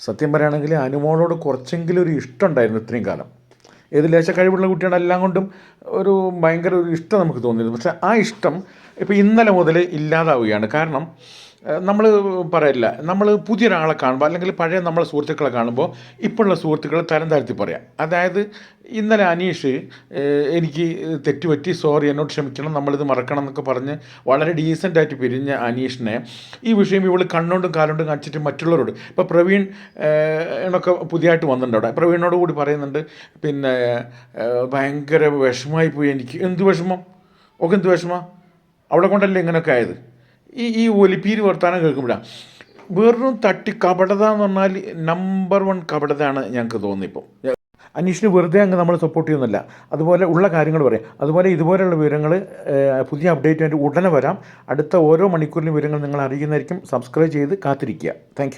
സത്യം പറയുകയാണെങ്കിൽ അനുമോളോട് കുറച്ചെങ്കിലും ഒരു ഇഷ്ടം ഉണ്ടായിരുന്നു ഇത്രയും കാലം. ഏത് ലേശ കഴിവുള്ള കുട്ടിയാണ് എല്ലാം കൊണ്ടും ഒരു ഭയങ്കര ഒരു ഇഷ്ടം നമുക്ക് തോന്നിയിരുന്നു പക്ഷേ ആ ഇഷ്ടം ഇപ്പോൾ ഇന്നലെ മുതൽ ഇല്ലാതാവുകയാണ്. കാരണം നമ്മൾ പറയില്ല നമ്മൾ പുതിയൊരാളെ കാണുമ്പോൾ അല്ലെങ്കിൽ പഴയ നമ്മളെ സുഹൃത്തുക്കളെ കാണുമ്പോൾ ഇപ്പോഴുള്ള സുഹൃത്തുക്കളെ തരം താഴ്ത്തി പറയാം. അതായത് ഇന്നലെ അനീഷ് എനിക്ക് തെറ്റുപറ്റി സോറി എന്നോട് ക്ഷമിക്കണം നമ്മളിത് മറക്കണം എന്നൊക്കെ പറഞ്ഞ് വളരെ ഡീസന്റായിട്ട് പിരിഞ്ഞ അനീഷിനെ ഈ വിഷയം ഇവൾ കണ്ണുകൊണ്ടും കാലുകൊണ്ടും കാണിച്ചിട്ട് മറ്റുള്ളവരോട് ഇപ്പോൾ പ്രവീൺ എന്നൊക്കെ പുതിയതായിട്ട് വന്നിട്ടുണ്ട് അവിടെ. പ്രവീണോട് കൂടി പറയുന്നുണ്ട് പിന്നെ ഭയങ്കര വിഷമമായി പോയി എനിക്ക്. എന്ത് വിഷമം? ഒക്കെ എന്ത് വിഷമം? അവിടെ കൊണ്ടല്ലേ ഇങ്ങനെയൊക്കെ ആയത്? ഈ ഈ ഒലിപ്പീര് വർത്താനം കേൾക്കുമ്പോഴാണ് വെറും തട്ടി കപടത എന്ന് പറഞ്ഞാൽ നമ്പർ വൺ കപടതയാണ് ഞങ്ങൾക്ക് തോന്നിയിപ്പോൾ അനീഷിന് വെറുതെ അങ്ങ് നമ്മൾ സപ്പോർട്ട് ചെയ്യുന്നില്ല. അതുപോലെ ഉള്ള കാര്യങ്ങൾ പറയാം. അതുപോലെ ഇതുപോലെയുള്ള വിവരങ്ങൾ പുതിയ അപ്ഡേറ്റ് ആയിട്ട് ഉടനെ വരാം. അടുത്ത ഓരോ മണിക്കൂറിലും വിവരങ്ങൾ നിങ്ങൾ അറിയുന്നതായിരിക്കും. സബ്സ്ക്രൈബ് ചെയ്ത് കാത്തിരിക്കുക. താങ്ക്